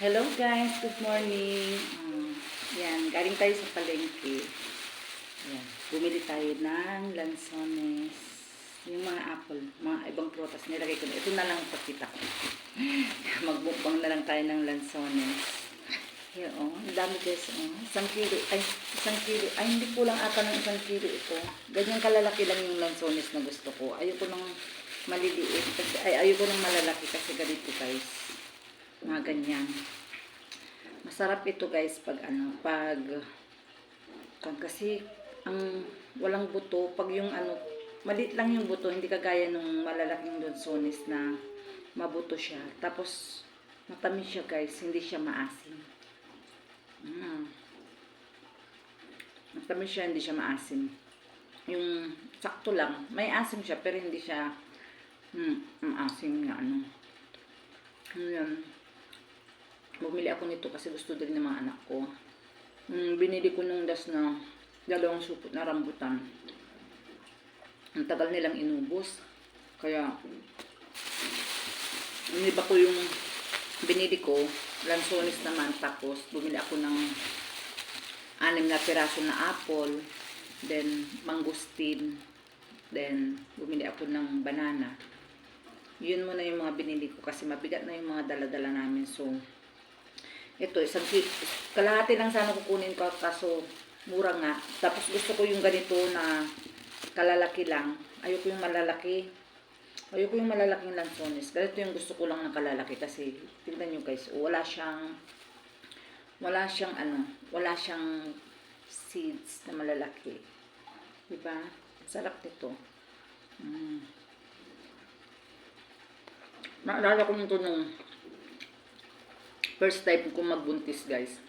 Hello guys, good morning. Um, yan, galing tayo sa palengke. Yan, bumili tayo ng lansones. Yung mga apple, mga ibang prutas, nilagay ko na. Ito na lang pakita ko. Magbukbang na lang tayo ng lansones. Here, oh, ang dami guys, oh. Isang kilo, ay, isang kilo. Ay, hindi po lang ata ng isang kilo ito. Ganyan kalalaki lang yung lansones na gusto ko. Ayoko ng maliliit. Kasi, ay, ayoko ng malalaki kasi ganito guys mga ganyan. Masarap ito guys pag ano, pag kasi ang walang buto, pag yung ano, maliit lang yung buto, hindi kagaya nung malalaking donsones na mabuto siya. Tapos matamis siya guys, hindi siya maasim. Mm. Matamis siya, hindi siya maasim. Yung sakto lang, may asim siya pero hindi siya mm, maasim nga ano. Ano yan? Bumili ako nito kasi gusto din ng mga anak ko. Mm, binili ko nung das na dalawang supot na rambutan. Ang tagal nilang inubos. Kaya, iniba ko yung binili ko. Lansones naman. Tapos, bumili ako ng anim na piraso na apple. Then, mangustin. Then, bumili ako ng banana. Yun muna yung mga binili ko kasi mabigat na yung mga dala-dala namin. So, ito, isang kalahati lang sana kukunin ko kaso mura nga. Tapos gusto ko yung ganito na kalalaki lang. Ayoko yung malalaki. Ayoko yung malalaking lansones. Ganito yung gusto ko lang na kalalaki kasi tignan nyo guys, wala siyang wala siyang ano, wala siyang seeds na malalaki. Diba? Sarap nito. Mm. Naalala ko nito nung first time ko magbuntis, guys.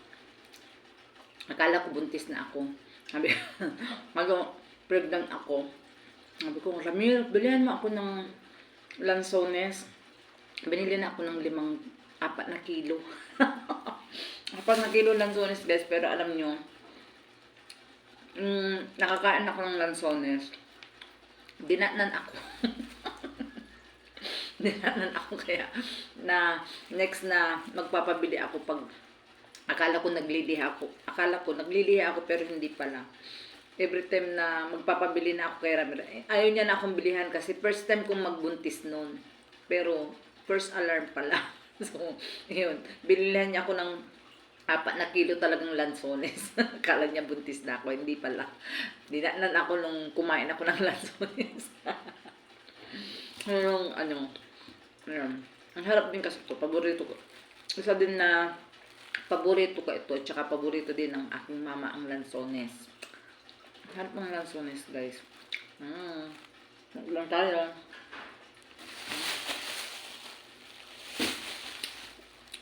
Akala ko buntis na ako. Sabi, mag pregnant ako. Sabi ko, Ramir, bilihan mo ako ng lansones. Binili na ako ng limang, apat na kilo. apat na kilo lansones, guys. Pero alam nyo, mm, nakakain ako ng lansones. Dinatnan ako. Dinanan ako kaya na next na magpapabili ako pag akala ko nagliliha ako. Akala ko nagliliha ako pero hindi pala. Every time na magpapabili na ako kay Ramiro, eh, ayaw niya na akong bilihan kasi first time kong magbuntis noon. Pero first alarm pala. So, yun. Bilihan niya ako ng apat na kilo talagang lansones. Akala niya buntis na ako. Hindi pala. Dinanan ako nung kumain ako ng lansones. Yung ano, Ayan. Ang harap din kasi ito. Paborito ko. Isa din na paborito ko ito. Tsaka paborito din ng aking mama ang lansones. Harap ng lansones, guys. Mm. Lang tayo.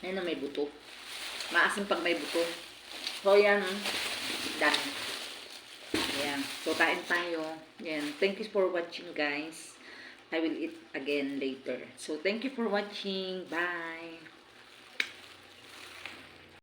Ayan na may buto. Maasim pag may buto. So, yan. Done. Ayan. So, kain tayo. Ayan. Thank you for watching, guys. I will eat again later. So, thank you for watching. Bye!